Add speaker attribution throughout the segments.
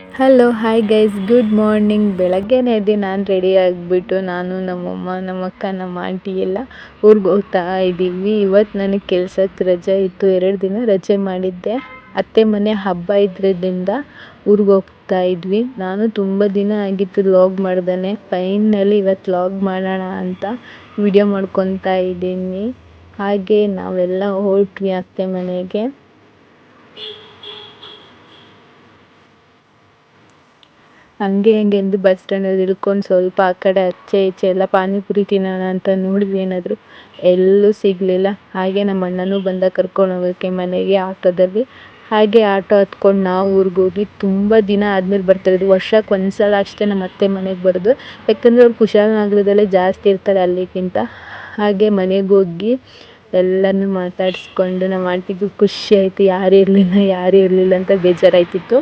Speaker 1: Hello hi guys good morning ಬೆಳಗ್ಗೆನೇ ಎದ್ದು ನಾನು ರೆಡಿ ಆಗಿಬಿಟ್ಟು ನಾನು, ನಮ್ಮಮ್ಮ ನಮ್ಮ ಅಕ್ಕ ನಮ್ಮ ಆಂಟಿ ಎಲ್ಲ ಊರಿಗೆ ಹೋಗ್ತಾ ಇದ್ದೀವಿ ಇವತ್ತು ನನಗೆ ಕೆಲ್ಸಕ್ಕೆ ರಜೆ ಇತ್ತು. ಎರಡು ದಿನ ರಜೆ ಮಾಡಿದ್ದೆ. ಅತ್ತೆ ಮನೆ ಹಬ್ಬ ಇದ್ರದಿಂದ ಊರಿಗೆ ಹೋಗ್ತಾ ಇದ್ವಿ. ನಾನು ತುಂಬ ದಿನ ಆಗಿತ್ತು ಲಾಗ್ ಮಾಡ್ದೇ ಫೈನಲಿ ಇವತ್ತು ಲಾಗ್ ಮಾಡೋಣ ಅಂತ ವಿಡಿಯೋ ಮಾಡ್ಕೊತಾ ಇದ್ದೀನಿ. ಹಾಗೆ ನಾವೆಲ್ಲ ಹೊರಟ್ವಿ ಅತ್ತೆ ಮನೆಗೆ. ಹಂಗೆ ಹಿಂಗೆ ಎಂದು ಬಸ್ ಸ್ಟ್ಯಾಂಡಲ್ಲಿ ಇಳ್ಕೊಂಡು ಸ್ವಲ್ಪ ಆ ಕಡೆ ಆಚೆ ಈಚೆ ಎಲ್ಲ ಪಾನಿಪುರಿ ತಿನ್ನೋಣ ಅಂತ ನೋಡಿದ್ವಿ ಏನಾದರೂ, ಎಲ್ಲೂ ಸಿಗಲಿಲ್ಲ. ಹಾಗೆ ನಮ್ಮ ಅಣ್ಣನೂ ಬಂದ ಕರ್ಕೊಂಡು ಹೋಗೋಕ್ಕೆ ಮನೆಗೆ ಆಟೋದಲ್ಲಿ. ಹಾಗೆ ಆಟೋ ಹತ್ಕೊಂಡು ನಾವು ಊರಿಗೆ ಹೋಗಿ ತುಂಬ ದಿನ ಆದಮೇಲೆ ಬರ್ತಾ ಇರೋದು. ವರ್ಷಕ್ಕೆ ಒಂದು ಸಲ ಅಷ್ಟೇ ನಮ್ಮ ಅತ್ತೆ ಮನೆಗೆ ಬರೋದು. ಯಾಕಂದರೆ ಅವ್ರು ಕುಶಾಲನಗರದಲ್ಲೇ ಜಾಸ್ತಿ ಇರ್ತಾರೆ ಅಲ್ಲಿಗಿಂತ. ಹಾಗೆ ಮನೆಗೆ ಎಲ್ಲನೂ ಮಾತಾಡಿಸ್ಕೊಂಡು ನಮ್ಮ ಆಂಟಿಗೂ ಖುಷಿ ಆಯಿತು. ಯಾರು ಇರಲಿಲ್ಲ ಯಾರು ಇರಲಿಲ್ಲ ಅಂತ ಬೇಜಾರಾಯ್ತಿತ್ತು.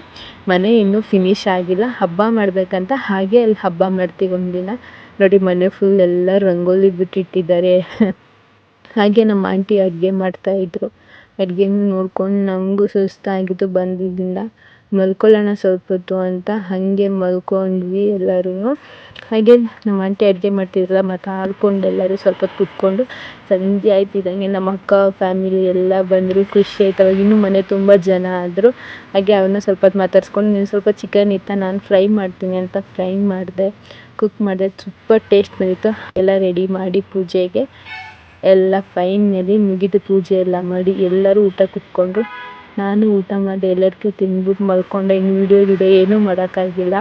Speaker 1: ಮನೆ ಇನ್ನೂ ಫಿನಿಶ್ ಆಗಿಲ್ಲ. ಹಬ್ಬ ಮಾಡಬೇಕಂತ ಹಾಗೆ ಅಲ್ಲಿ ಹಬ್ಬ ಮಾಡ್ತೀವಿ ಒಂದಿನ. ನೋಡಿ ಮನೆ ಫುಲ್ ಎಲ್ಲ ರಂಗೋಲಿ ಬಿಟ್ಟಿಟ್ಟಿದ್ದಾರೆ. ಹಾಗೆ ನಮ್ಮ ಆಂಟಿ ಅಡುಗೆ ಮಾಡ್ತಾಯಿದ್ರು ಅಡುಗೆ ನೋಡ್ಕೊಂಡು ನಮಗೂ ಸುಸ್ತಾಗಿತ್ತು ಬಂದಿದ್ದರಿಂದ ಮಲ್ಕೊಳ್ಳೋಣ ಸ್ವಲ್ಪ ಹೊತ್ತು ಅಂತ ಹಾಗೆ ಮಲ್ಕೊಂಡ್ವಿ ಎಲ್ಲರೂ ಹಾಗೆ ನಮ್ಮ ಆಂಟಿ ಅಡುಗೆ ಮಾಡ್ತಿದ್ರಲ್ಲ ಮಾತಾಡ್ಕೊಂಡು ಎಲ್ಲರೂ ಸ್ವಲ್ಪ ಹೊತ್ತು ಕೂತ್ಕೊಂಡು ಸಂಜೆ ಇದ್ದಂಗೆ ನಮ್ಮ ಅಕ್ಕ ಫ್ಯಾಮಿಲಿ ಎಲ್ಲ ಬಂದರು, ಖುಷಿ ಆಯ್ತು. ಅವಾಗ ಇನ್ನೂ ಮನೆ ತುಂಬ ಜನ ಆದರು. ಹಾಗೆ ಅವ್ರನ್ನ ಸ್ವಲ್ಪ ಹೊತ್ತು ಮಾತಾಡ್ಸ್ಕೊಂಡು ನೀನು ಸ್ವಲ್ಪ ಚಿಕನ್ ಇತ್ತ, ನಾನು ಫ್ರೈ ಮಾಡ್ತೀನಿ ಅಂತ ಫ್ರೈ ಮಾಡಿದೆ ಕುಕ್ ಮಾಡಿದೆ. ಸೂಪರ್ ಟೇಸ್ಟ್ ಬಂದಿತ್ತು. ಎಲ್ಲ ರೆಡಿ ಮಾಡಿ ಪೂಜೆಗೆ ಎಲ್ಲ ಫೈನಲಿ ಮುಗಿದು ಪೂಜೆ ಎಲ್ಲ ಮಾಡಿ ಎಲ್ಲರೂ ಊಟ ಕೂತ್ಕೊಂಡ್ರು ನಾನು ಊಟ ಮಾಡಿ ಎಲ್ಲರಿಗೂ ತಿಂದ್ಬಿಟ್ಟು ಮಲ್ಕೊಂಡೆ, ಇನ್ನು ವಿಡಿಯೋ ಗಿಡಿಯೋ ಏನೂ ಮಾಡೋಕ್ಕಾಗಿಲ್ಲ.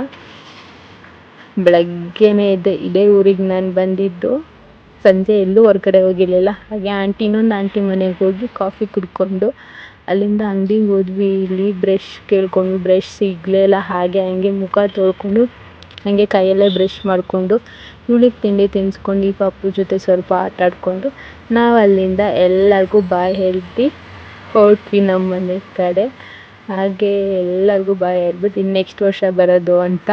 Speaker 1: ಬೆಳಗ್ಗೆನೇ ಎದ್ದೆ ಇದೇ ಊರಿಗೆ ನಾನು ಬಂದಿದ್ದು. ಸಂಜೆ ಎಲ್ಲೂ ಹೊರ್ಗಡೆ ಹೋಗಿರಲಿಲ್ಲ. ಹಾಗೆ ಆಂಟಿ ಇನ್ನೊಂದು ಆಂಟಿ ಮನೆಗೆ ಹೋಗಿ ಕಾಫಿ ಕುಡ್ಕೊಂಡು ಅಲ್ಲಿಂದ ಅಂಗಡಿಗೆ ಹೋದ್ವಿ. ಇಲ್ಲಿ ಬ್ರಷ್ ಕೇಳಿಕೊಂಡು ಬ್ರಷ್ ಸಿಗಲೇ ಇಲ್ಲ. ಹಾಗೆ ಹಂಗೆ ಮುಖ ತೊಳ್ಕೊಂಡು ಹಂಗೆ ಕೈಯಲ್ಲೇ ಬ್ರಷ್ ಮಾಡಿಕೊಂಡು ಇವಳಿಗೆ ತಿಂಡಿ ತಿನ್ನಿಸ್ಕೊಂಡು ಈ ಪಾಪು ಜೊತೆ ಸ್ವಲ್ಪ ಆಟ ಆಡಿಕೊಂಡು ನಾವು ಅಲ್ಲಿಂದ ಎಲ್ಲರಿಗೂ ಬಾಯ್ ಹೇಳ್ತಿ ಹೊರಟ್ವಿ ನಮ್ಮ ಮನೆ ಕಡೆ. ಹಾಗೆ ಎಲ್ಲರಿಗೂ ಬಾಯ್ ಹೇಳ್ಬಿಟ್ಟು ಇನ್ನು ನೆಕ್ಸ್ಟ್ ವರ್ಷ ಬರೋದು ಅಂತ.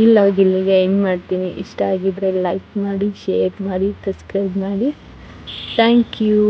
Speaker 1: ಈ ಲಾಗ್ ಇಲ್ಲಿಗೆ ಎಂಡ್ ಮಾಡ್ತೀನಿ. ಇಷ್ಟ ಆಗಿದ್ದರೆ ಲೈಕ್ ಮಾಡಿ ಶೇರ್ ಮಾಡಿ ಸಬ್ಸ್ಕ್ರೈಬ್ ಮಾಡಿ. Thank you